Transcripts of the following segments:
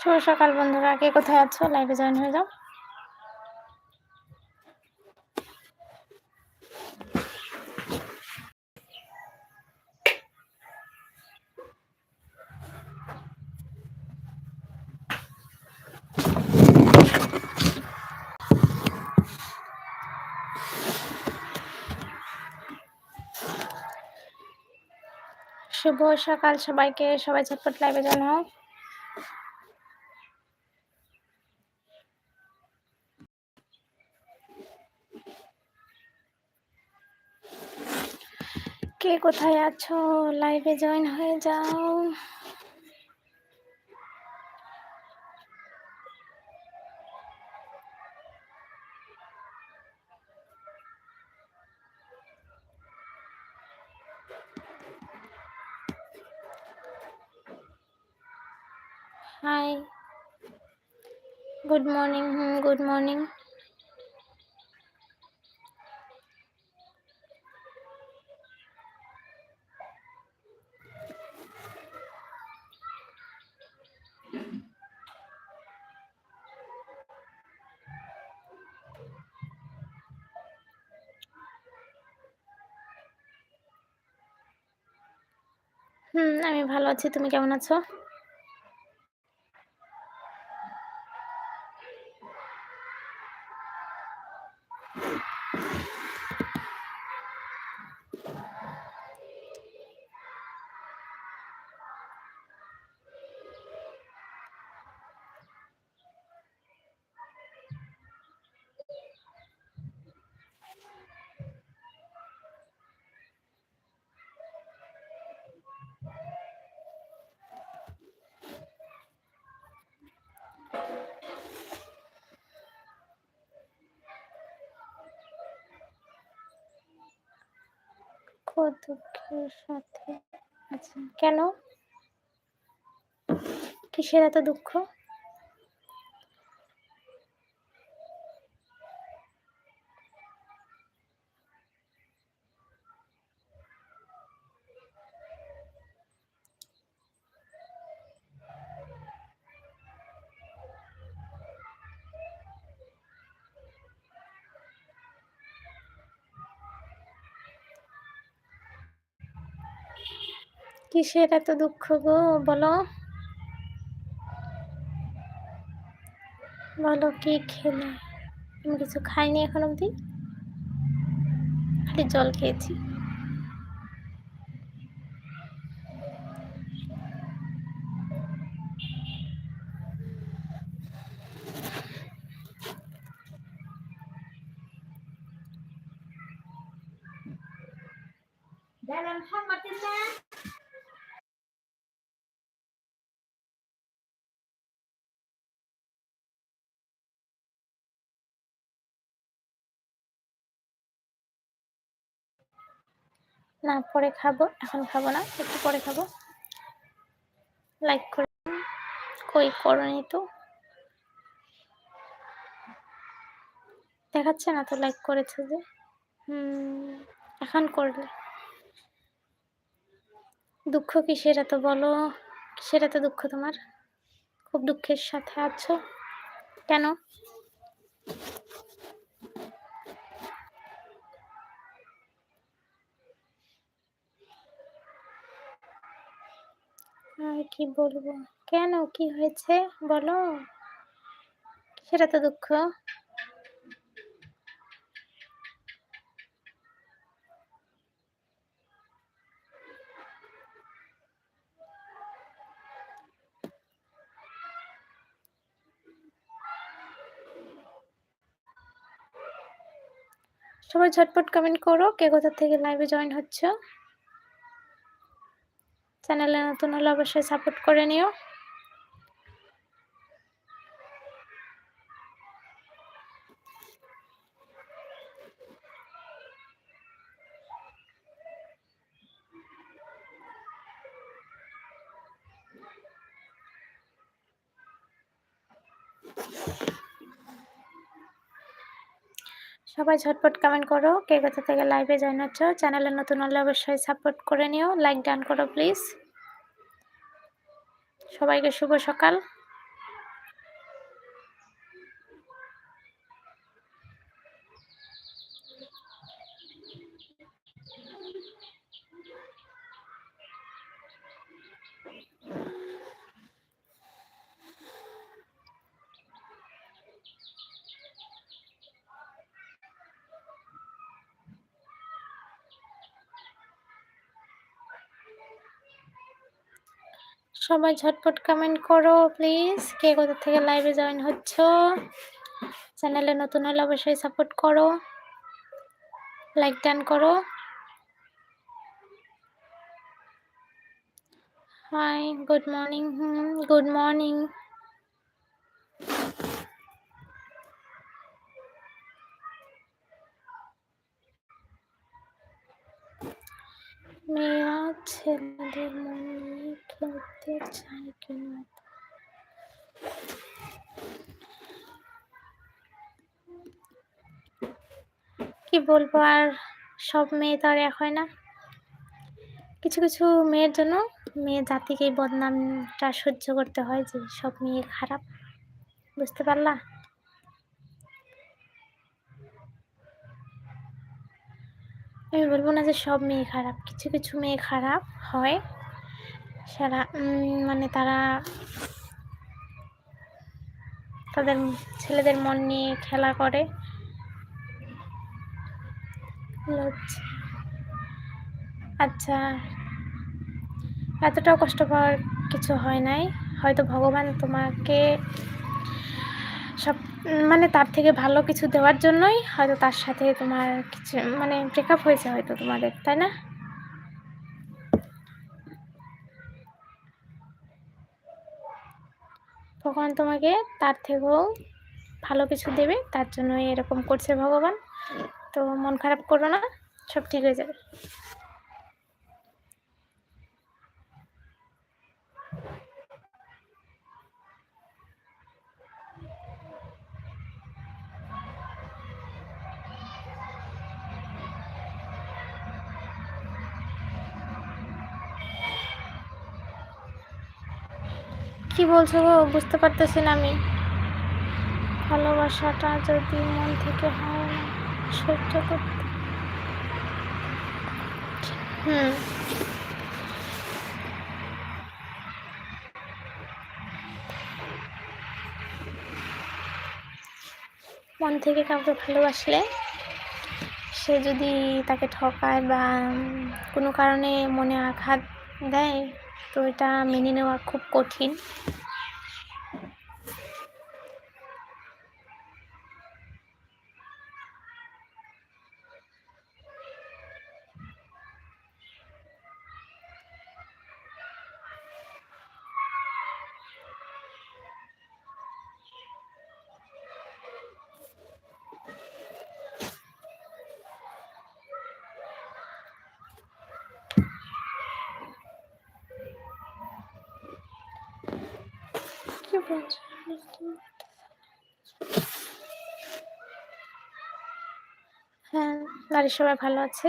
শুভ সকাল বন্ধুরা, কে কোথায় আছো? লাইভে জয়েন হয়ে যাও। শুভ সকাল সবাইকে, সবাই ঝটপট লাইভে জয়েন কে কোথায় আছো? লাইভে জয়েন হয়ে যাও। হাই গুড মর্নিং হুম আমি ভালো আছি। তুমি কেমন আছো? দুঃখের সাথে আচ্ছা কেন? কিসের এত দুঃখ? কিসের এত দুঃখ গো? বলো। বলো কি খেলে? আমি কিছু খাইনি এখন অবধি। খালি জল খেয়েছি। না, পরে খাব, এখন খাব না, একটু পরে খাব। লাইক করে কই করনি তো? দেখাচ্ছে না তো লাইক করেছে যে? হুম, এখন করলে। দুঃখ কিসের এত বলো? কিসের এত দুঃখ তোমার। খুব দুঃখের সাথে আছো। কেন? আর কি বলব? কেন? কি হয়েছে? বলো। সেটা তো দুঃখ। সবাই ঝটপট কমেন্ট করো, কে কোথা থেকে লাইভে জয়েন হচ্ছে। চ্যানেলে নতুন হলে অবশ্যই সাপোর্ট করে নিও। সবাই ঝটপট কমেন্ট করো। কে কোথা থেকে লাইভে জয়েন হচ্ছ চ্যানেলে নতুন হলে অবশ্যই সাপোর্ট করে নিও। লাইক ডান করো প্লিজ সবাইকে শুভ সকাল। সবাই ঝটপট কমেন্ট করো প্লিজ কে কোথা থেকে লাইভে জয়েন হচ্ছ? চ্যানেলে নতুন হলে অবশ্যই সাপোর্ট করো। লাইক টান করো। Hi good morning hmm good morning মেয়েরা ছেলেদের মন নিয়ে খেলতে চায় কিনা কি বলব আর সব মেয়ে তো আর এক হয় না। কিছু কিছু মেয়ের জন্য মেয়ে জাতিকে বদনামটা সহ্য করতে হয় যে সব মেয়ে খারাপ। বুঝতে পারলা? আমি বলব না যে সব মেয়ে খারাপ, কিছু কিছু মেয়ে খারাপ হয়। সারা মানে তারা তাদের ছেলেদের মন নিয়ে খেলা করে। আচ্ছা এতটাও কষ্ট পাওয়ার কিছু হয় নাই। হয়তো ভগবান তোমাকে সব মানে তার থেকে ভালো কিছু দেওয়ার জন্যই হয়তো তার সাথে তোমার কিছু মানে ব্রেকআপ হয়েছে হয়তো তোমাদের, তাই না? ভগবান তোমাকে তার থেকেও ভালো কিছু দেবে, তার জন্যই এরকম করছে ভগবান। তো মন খারাপ করো না, সব ঠিক হয়ে যাবে। কি বলছো গো? বুঝতে পারতেছি না আমি। ভালোবাসাটা যদি মন থেকে হয়, সহ্য করতে। হুম। মন থেকে কাউকে ভালোবাসলে সে যদি তাকে ঠকায় বা কোনো কারণে মনে আঘাত দেয় তো এটা মেনে নেওয়া খুব কঠিন। হ্যাঁ বাড়ির সবাই ভালো আছে?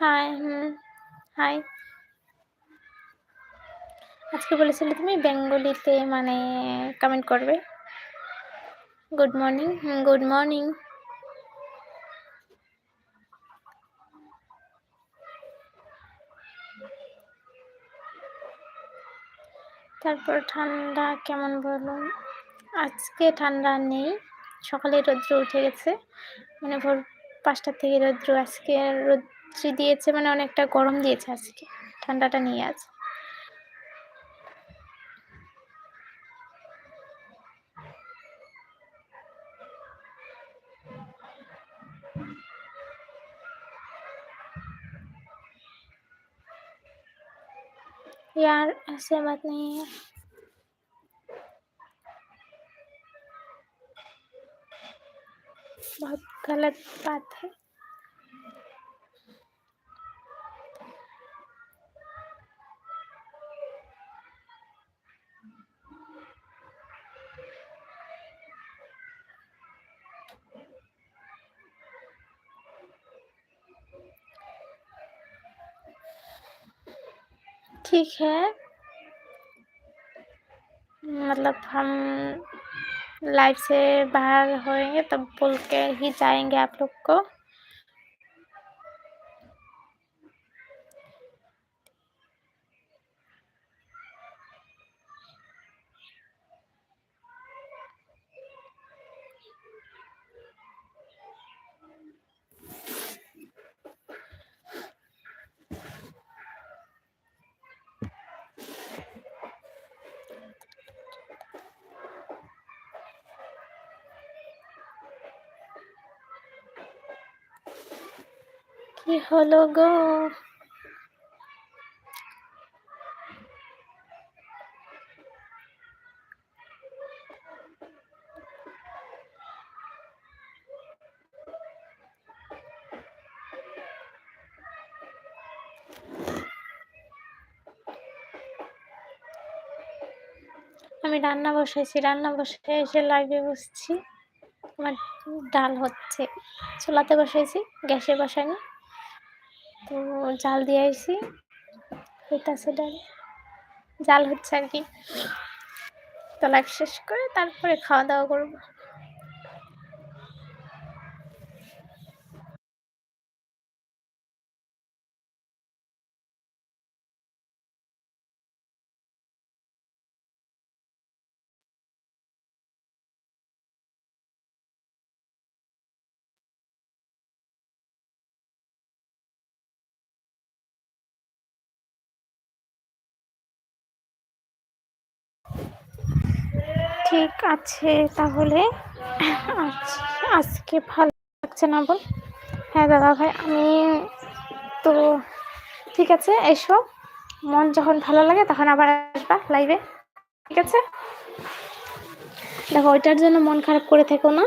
হাই হাই আজকে বলেছিলে তুমি বেঙ্গলিতে মানে কমেন্ট করবে। গুড মর্নিং গুড মর্নিং তারপর ঠান্ডা কেমন বলুন? আজকে ঠান্ডা নেই, সকালে রৌদ্র উঠে গেছে। মানে ভোর পাঁচটার থেকে রৌদ্র আজকে রৌদ্র দিয়েছে মানে অনেকটা গরম দিয়েছে আজকে ঠান্ডাটা নিয়ে আছে यार ऐसे बात नहीं है बहुत गलत बात है ठीक है। मतलब हम लाइफ से बाहर होएँगे तब बोल के ही जाएँगे आप लोग को। কি হলো গো? আমি রান্না বসাইছি, রান্না বসে এসে লাইভে বসছি। আমার ডাল হচ্ছে। চুলাতে বসাইছি, গ্যাসে বসাইনি তো জাল দিয়ে আসি হইতাছে ডাল। জাল হচ্ছে আর কি। তো লাইফ শেষ করে তারপরে খাওয়া দাওয়া করব। ঠিক আছে, তাহলে আজকে ভালো লাগছে না বল? হ্যাঁ দাদা ভাই, আমি তো ঠিক আছে, এসো। মন যখন ভালো লাগে তখন আবার আসবা লাইভে ঠিক আছে? দেখো, ওইটার জন্য মন খারাপ করে থেকো না।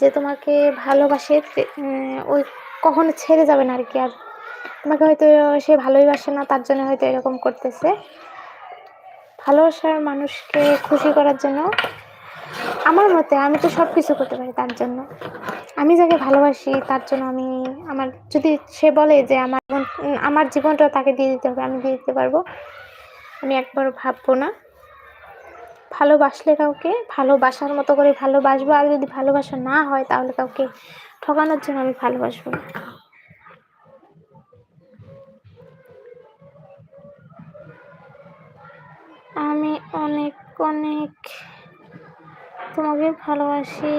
যে তোমাকে ভালোবাসে ওই কখনো ছেড়ে যাবে না আর কি, আর তোমাকে হয়তো সে ভালোই বাসে না, তার জন্য হয়তো এরকম করতেছে। ভালোবাসার মানুষকে খুশি করার জন্য আমার মতে আমি তো সব কিছু করতে পারি তার জন্য। আমি যাকে ভালোবাসি, তার জন্য আমি আমার, যদি সে বলে যে আমার আমার জীবনটা তাকে দিয়ে দিতে হবে, আমি দিয়ে দিতে পারব, আমি একবার ভাববো না। ভালোবাসলে কাউকে, ভালোবাসার মতো করে ভালোবাসবো, আর যদি ভালোবাসা না হয় তাহলে কাউকে ঠকানোর জন্য আমি ভালোবাসবো না। আমি অনেক অনেক তোমাকে ভালোবাসি।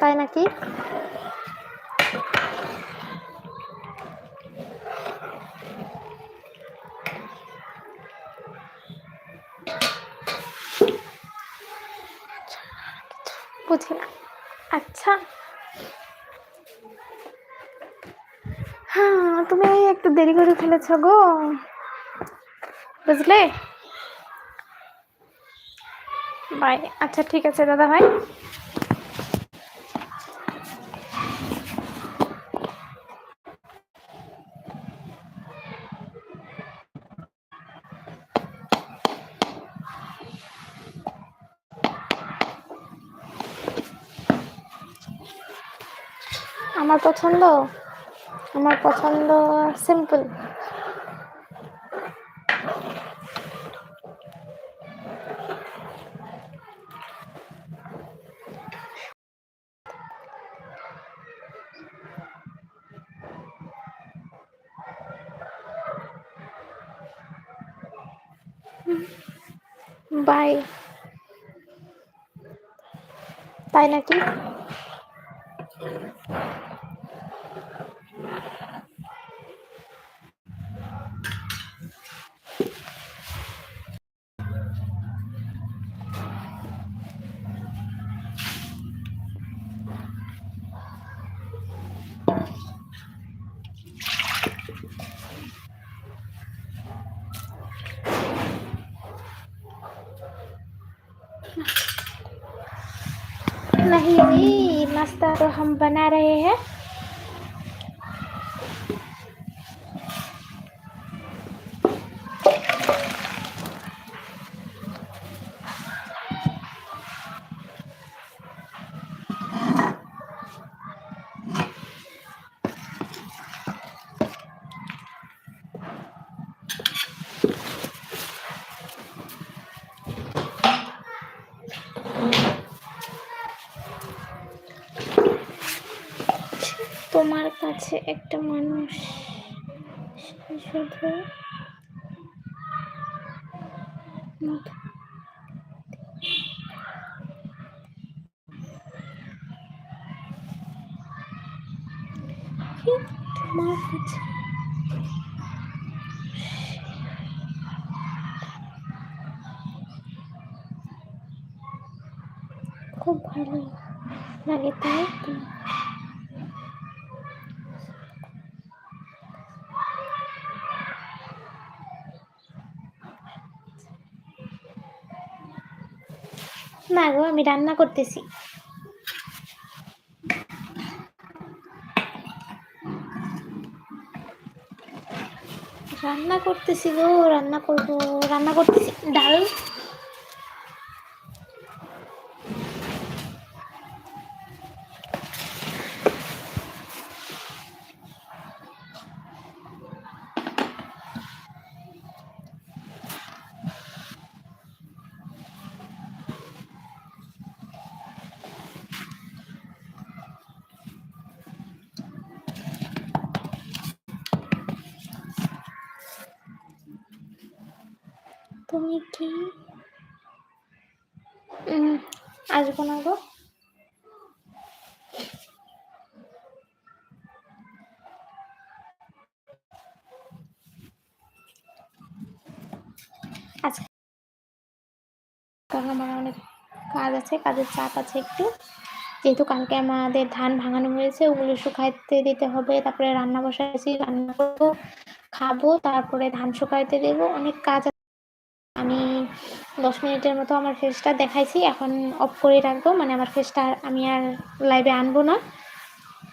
তাই নাকি? বুঝি না। আচ্ছা। হ্যাঁ তুমি একটু দেরি করে ফেলেছ গো। বুঝলে? বাই। আচ্ছা ঠিক আছে দাদা ভাই। আমার পছন্দ? আমার পছন্দ সিম্পল বাই। তাই নাকি? কাছে একটা মানুষ। শুধু খুব ভালো লাগে তাই আমি রান্না করতেছি। রান্না করতেছি গো রান্না করব রান্না করতেছি। ডাল। তুমি কি? আসব না গো। আমার অনেক কাজ আছে, কাজের চাপ আছে একটু। যেহেতু কালকে আমাদের ধান ভাঙানো হয়েছে, ওগুলো শুকাইতে দিতে হবে। তারপরে রান্না বসাইছি, রান্না করব, খাব, তারপরে ধান শুকাইতে দেবো। অনেক কাজ দশ মিনিটের মতো আমার ফেসটা দেখাইছি, এখন অফ করে রাখব। মানে আমার ফেসটা আমি আর লাইভে আনব না।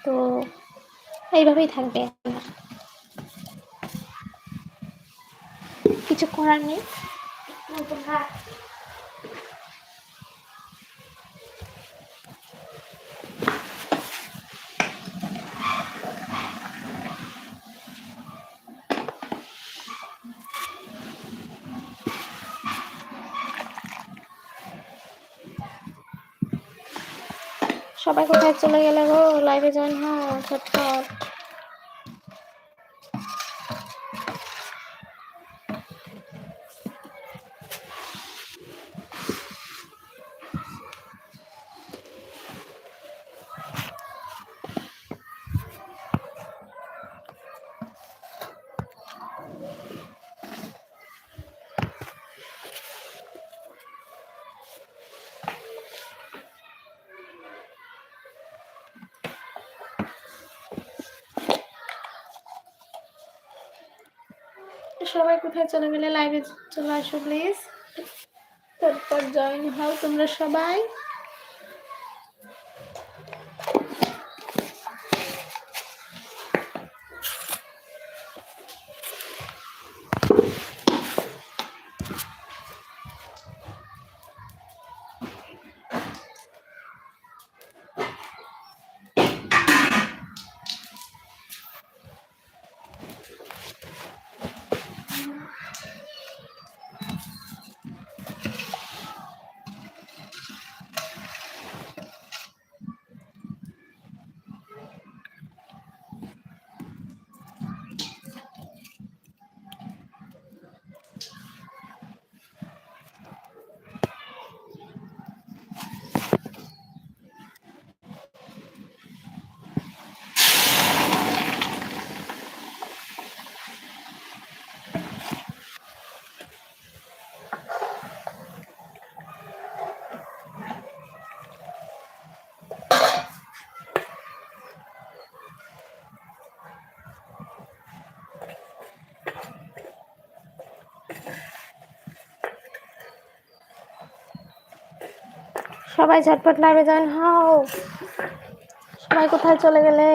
তো এইভাবেই থাকবে। কিছু করার নেই। সবাই কোথায় চলে গেলে গো? লাইভে জয়েন হও ঝটপট সবাই কোথায় চলে গেলে লাইভে চলে আসো প্লিজ তারপর জয়েন হও তোমরা সবাই। সবাই ঝটপট লাইভে জয়েন হও। সবাই কোথায় চলে গেলে?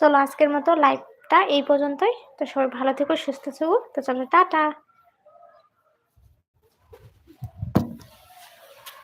চলো আজকের মতো লাইভটা এই পর্যন্তই। তো সবাই ভালো থেকো, সুস্থ থেকো। তো চলো, টাটা।